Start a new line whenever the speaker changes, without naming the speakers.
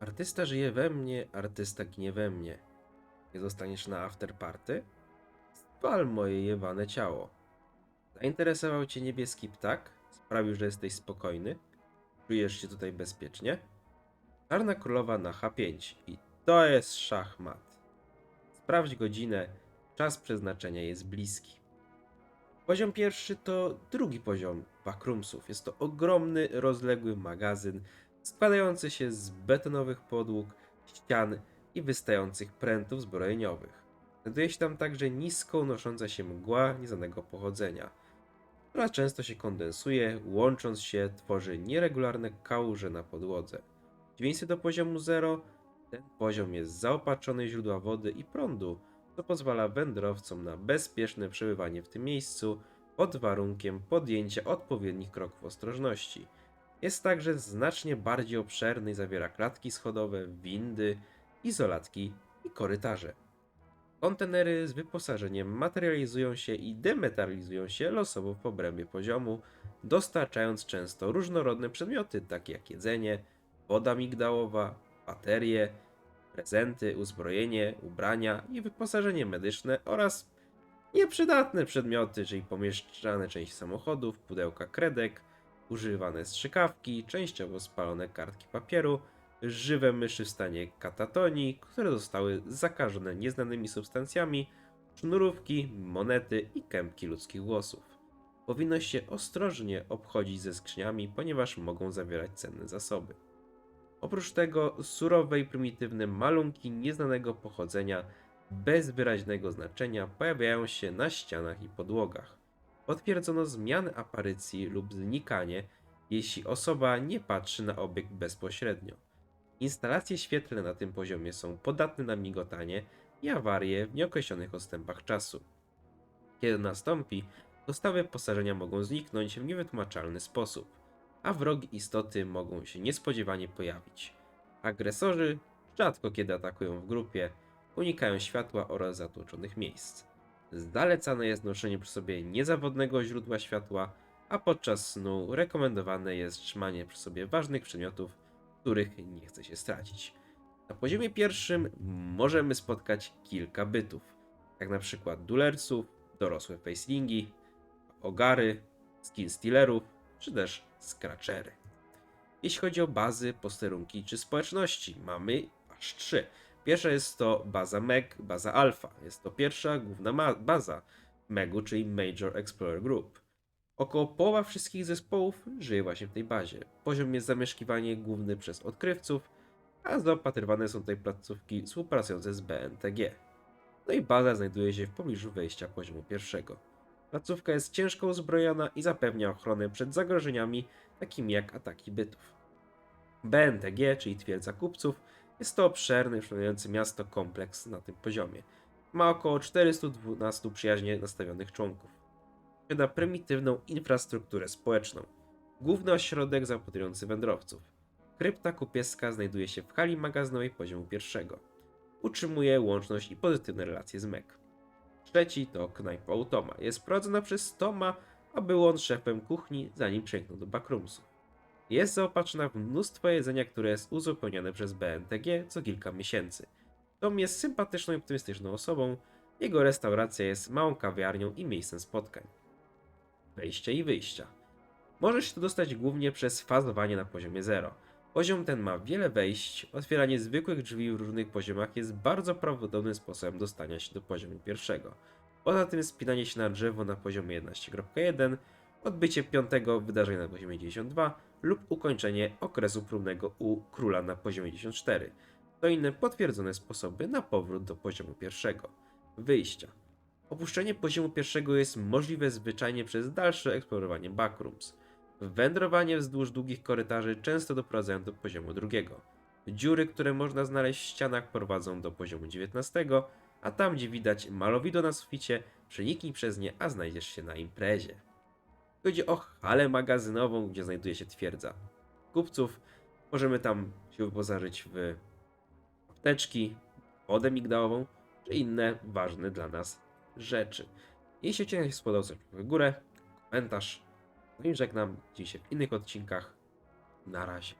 Artysta żyje we mnie, artysta ginie we mnie. Nie zostaniesz na afterparty? Spal moje jewane ciało. Zainteresował cię niebieski ptak? Sprawił, że jesteś spokojny? Czujesz się tutaj bezpiecznie? Czarna królowa na H5 i to jest szachmat. Sprawdź godzinę, czas przeznaczenia jest bliski. Poziom pierwszy to drugi poziom backroomsów. Jest to ogromny, rozległy magazyn składający się z betonowych podłóg, ścian i wystających prętów zbrojeniowych. Znajduje się tam także nisko unosząca się mgła nieznanego pochodzenia, która często się kondensuje, łącząc się tworzy nieregularne kałuże na podłodze. W przeciwieństwie do poziomu 0, ten poziom jest zaopatrzony źródła wody i prądu, co pozwala wędrowcom na bezpieczne przebywanie w tym miejscu pod warunkiem podjęcia odpowiednich kroków ostrożności. Jest także znacznie bardziej obszerny i zawiera klatki schodowe, windy, izolatki i korytarze. Kontenery z wyposażeniem materializują się i dematerializują się losowo w obrębie poziomu, dostarczając często różnorodne przedmioty, takie jak jedzenie, woda migdałowa, baterie, prezenty, uzbrojenie, ubrania i wyposażenie medyczne oraz nieprzydatne przedmioty, czyli pomieszczane części samochodów, pudełka kredek, używane strzykawki, częściowo spalone kartki papieru, żywe myszy w stanie katatonii, które zostały zakażone nieznanymi substancjami, sznurówki, monety i kępki ludzkich włosów. Powinno się ostrożnie obchodzić ze skrzyniami, ponieważ mogą zawierać cenne zasoby. Oprócz tego surowe i prymitywne malunki nieznanego pochodzenia bez wyraźnego znaczenia pojawiają się na ścianach i podłogach. Potwierdzono zmianę aparycji lub znikanie, jeśli osoba nie patrzy na obiekt bezpośrednio. Instalacje świetlne na tym poziomie są podatne na migotanie i awarie w nieokreślonych odstępach czasu. Kiedy nastąpi, dostawy wyposażenia mogą zniknąć w niewytłumaczalny sposób, a wrogie istoty mogą się niespodziewanie pojawić. Agresorzy rzadko kiedy atakują w grupie, unikają światła oraz zatłoczonych miejsc. Zalecane jest noszenie przy sobie niezawodnego źródła światła, a podczas snu rekomendowane jest trzymanie przy sobie ważnych przedmiotów, których nie chce się stracić. Na poziomie pierwszym możemy spotkać kilka bytów, jak na przykład dulerców, dorosłe facelingi, ogary, skin stealerów, czy też scratchery. Jeśli chodzi o bazy, posterunki czy społeczności, mamy aż trzy. Pierwsza jest to baza MEG, baza Alpha. Jest to pierwsza główna baza MEGu, czyli Major Explorer Group. Około połowa wszystkich zespołów żyje właśnie w tej bazie. Poziom jest zamieszkiwanie główny przez odkrywców, a zaopatrywane są tutaj placówki współpracujące z BNTG. No i baza znajduje się w pobliżu wejścia poziomu pierwszego. Placówka jest ciężko uzbrojona i zapewnia ochronę przed zagrożeniami takimi jak ataki bytów. BNTG, czyli twierdza kupców, jest to obszerny, przypominający miasto kompleks na tym poziomie. Ma około 412 przyjaźnie nastawionych członków. Posiada prymitywną infrastrukturę społeczną. Główny ośrodek zaopatrujący wędrowców. Krypta kupieska znajduje się w hali magazynowej poziomu pierwszego. Utrzymuje łączność i pozytywne relacje z MEC. Trzeci to knajpa Toma. Jest prowadzona przez Toma, a był on szefem kuchni, zanim przejechał do backroomsów. Jest zaopatrzona w mnóstwo jedzenia, które jest uzupełniane przez BNTG co kilka miesięcy. Tom jest sympatyczną i optymistyczną osobą. Jego restauracja jest małą kawiarnią i miejscem spotkań. Wejście i wyjścia. Możesz się tu dostać głównie przez fazowanie na poziomie 0. Poziom ten ma wiele wejść, otwieranie zwykłych drzwi w różnych poziomach jest bardzo prawdopodobnym sposobem dostania się do poziomu pierwszego. Poza tym spinanie się na drzewo na poziomie 11.1, odbycie piątego wydarzenia na poziomie 92 lub ukończenie okresu próbnego u króla na poziomie 94 to inne potwierdzone sposoby na powrót do poziomu pierwszego. Wyjścia. Opuszczenie poziomu pierwszego jest możliwe zwyczajnie przez dalsze eksplorowanie backrooms. Wędrowanie wzdłuż długich korytarzy często doprowadzają do poziomu drugiego. Dziury, które można znaleźć w ścianach prowadzą do poziomu 19, a tam gdzie widać malowido na suficie, przeniknij przez nie, a znajdziesz się na imprezie. Chodzi o halę magazynową, gdzie znajduje się twierdza kupców. Możemy tam się wyposażyć w apteczki, wodę migdałową, czy inne ważne dla nas rzeczy. Jeśli odcinek się spodobał, w górę, komentarz. No i żegnam. W innych odcinkach. Na razie.